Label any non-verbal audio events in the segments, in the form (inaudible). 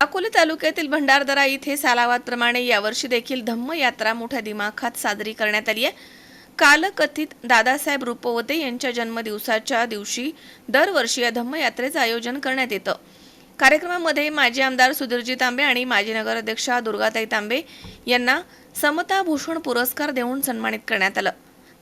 अकोले तालुक्यातील भंडारदरा इथे सालावादप्रमाणे यावर्षी देखील धम्म यात्रा मोठ्या दिमाखात साजरी करण्यात आली आहे. कालकथित दादासाहेब रुपवते यांच्या जन्मदिवसाच्या दिवशी दरवर्षी या धम्म यात्रेचं आयोजन करण्यात येतं. कार्यक्रमामध्ये माजी आमदार सुधीरजी तांबे आणि माजी नगराध्यक्षा दुर्गाताई तांबे यांना समता भूषण पुरस्कार देऊन सन्मानित करण्यात आलं.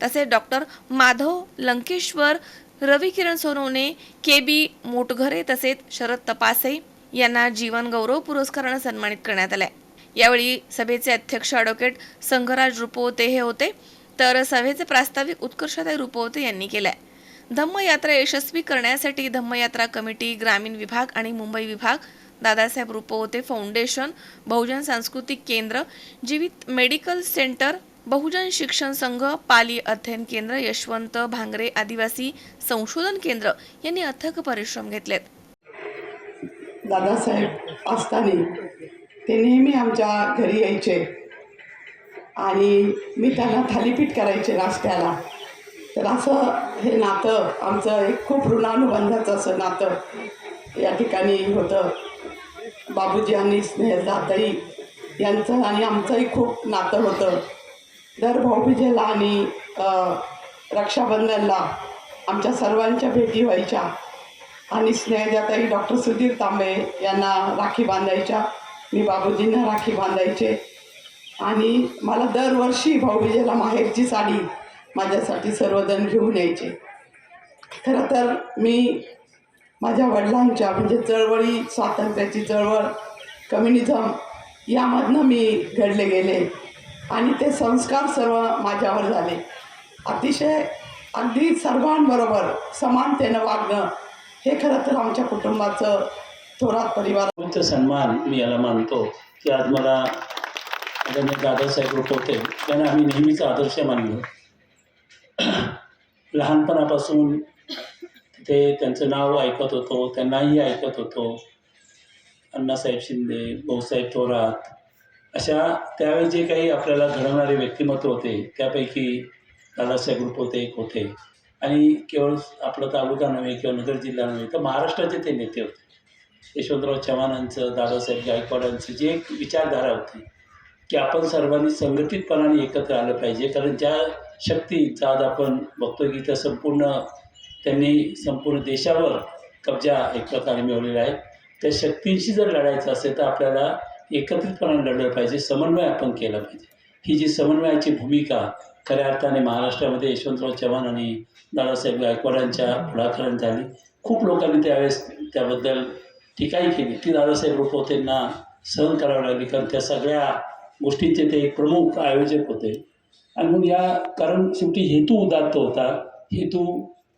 तसेच doctor Madhav Lankeshwar Ravi Kiran Sonawane K B Motghare तसेच शरद तपासे यांना जीवन गौरव पुरस्कारानं सन्मानित करण्यात आलाय. यावेळी सभेचे अध्यक्ष ॲडव्होकेट संघराज रुपवते हे होते. तर सभेचे प्रास्ताविक उत्कर्षताई रुपवते यांनी केलंय. धम्मयात्रा यशस्वी करण्यासाठी धम्मयात्रा कमिटी ग्रामीण विभाग आणि मुंबई विभाग दादासाहेब रुपवते फाउंडेशन बहुजन सांस्कृतिक केंद्र जीवित मेडिकल सेंटर बहुजन शिक्षण संघ पाली अध्ययन केंद्र यशवंत भांगरे आदिवासी संशोधन केंद्र यांनी अथक परिश्रम घेतलेत. दादासाहेब असताना. ते नेहमी आमच्या घरी यायचे. आणि मी त्यांना थालीपीठ करायचे नाश्त्याला. तर असं हे नातं आमचं एक खूप ऋणानुबंधाचं असं नातं या ठिकाणी होतं. बाबूजी आणि स्नेहदाताई यांचं आणि आमचंही खूप नातं होतं. दर भाऊबीजेला आणि रक्षाबंधनला आमच्या सर्वांच्या भेटी व्हायच्या. आणि स्नेहजाताई डॉक्टर सुधीर तांबे यांना राखी बांधायच्या. मी बाबूजींना राखी बांधायचे. आणि मला दरवर्षी भाऊबीजेला माहेरची साडी माझ्यासाठी सर्वजण घेऊन यायचे. खरं तर मी माझ्या वडिलांच्या म्हणजे चळवळी स्वातंत्र्याची चळवळ कम्युनिझम यामधनं मी घडले गेले. आणि ते संस्कार सर्व माझ्यावर झाले. अतिशय अगदी सर्वांबरोबर समानतेनं वागणं हे खरं तर आमच्या कुटुंबाचं थोरात परिवार. सन्मान मी याला मानतो की आज मला आदरणीय दादासाहेब होते त्यांना आम्ही नेहमीच आदर्श मानलो. (clears throat) लहानपणापासून ते त्यांचं नाव ऐकत होतो त्यांनाही ऐकत होतो. अण्णासाहेब शिंदे भाऊसाहेब थोरात अशा त्यावेळी जे काही आपल्याला घडवणारे व्यक्तिमत्व होते त्यापैकी दादासाहेब रुपवते एक होते. आणि केवळ आपलं तालुका नव्हे किंवा नगर जिल्हा नव्हे तर महाराष्ट्राचे ते नेते होते. यशवंतराव चव्हाणांचं दादासाहेब गायकवाडांचं जी एक विचारधारा होती की आपण सर्वांनी संघटितपणाने एकत्र आलं पाहिजे कारण ज्या शक्तीचा आज आपण बघतो की त्या संपूर्ण त्यांनी संपूर्ण देशावर कब्जा एक प्रकारे मिळवलेला आहे. त्या शक्तींशी जर लढायचं असेल तर आपल्याला एकत्रितपणाने लढलं पाहिजे समन्वय आपण केला पाहिजे. ही जी समन्वयाची भूमिका खऱ्या अर्थाने महाराष्ट्रामध्ये यशवंतराव चव्हाण आणि दादासाहेब गायकवाडांच्या पुढाकाराने झाली. खूप लोकांनी त्यावेळेस त्याबद्दल टीकाही केली. ती दादासाहेब रुपवतेंना सहन करावं लागली कारण त्या सगळ्या गोष्टींचे ते एक प्रमुख आयोजक होते. आणि मग या कारण शेवटी हेतू उदात्त होता. हेतू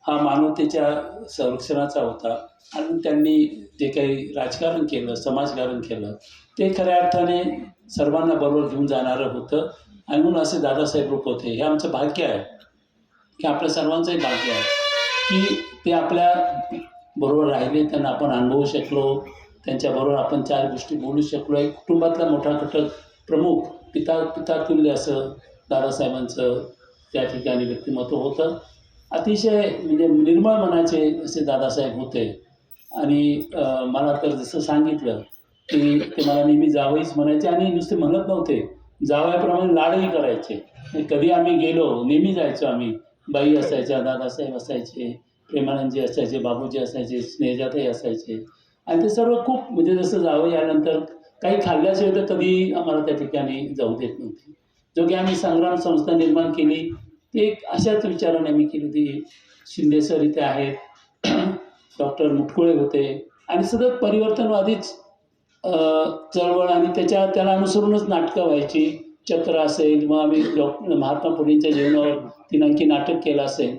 हा मानवतेच्या संरक्षणाचा होता. आणि त्यांनी जे काही राजकारण केलं समाजकारण केलं ते खऱ्या अर्थाने सर्वांना बरोबर घेऊन जाणारं होतं. आणि म्हणून असे दादासाहेब रूप होते. हे आमचं भाग्य आहे. की आपल्या सर्वांचंही भाग्य आहे. की ते आपल्या बरोबर राहिले त्यांना आपण अनुभवू शकलो. त्यांच्याबरोबर आपण चार गोष्टी बोलू शकलो. एक कुटुंबातला मोठा घटक प्रमुख पिता पितातुल्य असं दादासाहेबांचं त्या ठिकाणी व्यक्तिमत्व होतं. अतिशय म्हणजे निर्मळ मनाचे असे दादासाहेब होते. आणि मला तर जसं सांगितलं की ते मला नेहमी जावईच म्हणायचे आणि नुसते म्हणत नव्हते. जावयाप्रमाणे लाडही करायचे. कधी आम्ही गेलो नेहमी जायचो आम्ही. बाई असायच्या दादासाहेब असायचे प्रेमानंदजी असायचे बाबूजी असायचे स्नेहजाताई असायचे. आणि ते सर्व खूप म्हणजे जसं जावं यानंतर काही खाल्ल्याशिवाय तर कधी आम्हाला त्या ठिकाणी जाऊ देत नव्हते. जो की आम्ही संग्राम संस्था निर्माण केली ते एक अशाच विचाराने आम्ही केली होती. शिंदेसर इथे आहेत. (clears throat) डॉक्टर मुटकुळे होते. आणि सतत परिवर्तनवादीच चळवळ आणि त्याच्या त्याला अनुसरूनच नाटकं व्हायची. चक्र असेल मग आम्ही डॉक्टर महात्मा फुलेंच्या जीवनावर तीन आणखी नाटक केलं असेल.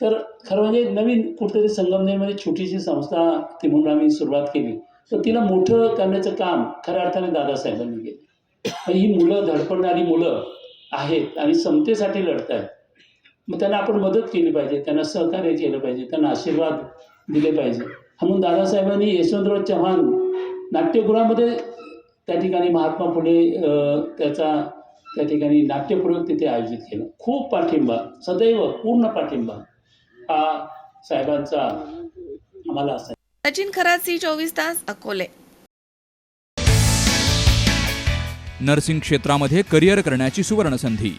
तर खरं म्हणजे नवीन कुठेतरी संगमनेरमध्ये छोटीशी संस्था ती म्हणून आम्ही सुरुवात केली. तर तिला मोठं करण्याचं काम खऱ्या अर्थाने दादासाहेबांनी केलं. ही मुलं धडपडणारी मुलं आहेत आणि समतेसाठी लढत आहेत मग त्यांना आपण मदत केली पाहिजे त्यांना सहकार्य केलं पाहिजे त्यांना आशीर्वाद दिले पाहिजे. म्हणून दादासाहेबांनी यशवंतराव चव्हाण नाट्यगृहामध्ये त्या ठिकाणी महात्मा फुले त्याचा त्या ठिकाणी नाट्यप्रयोग तिथे आयोजित केलं. खूप पाठिंबा सदैव पूर्ण पाठिंबा हा साहेबांचा आम्हाला असा सचिन खराची चोवीस तास अकोले. नर्सिंग क्षेत्रामध्ये करिअर करण्याची सुवर्णसंधी.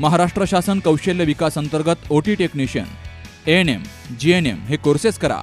महाराष्ट्र शासन कौशल्य विकास अंतर्गत OT technician A N M G N M हे कोर्सेस करा.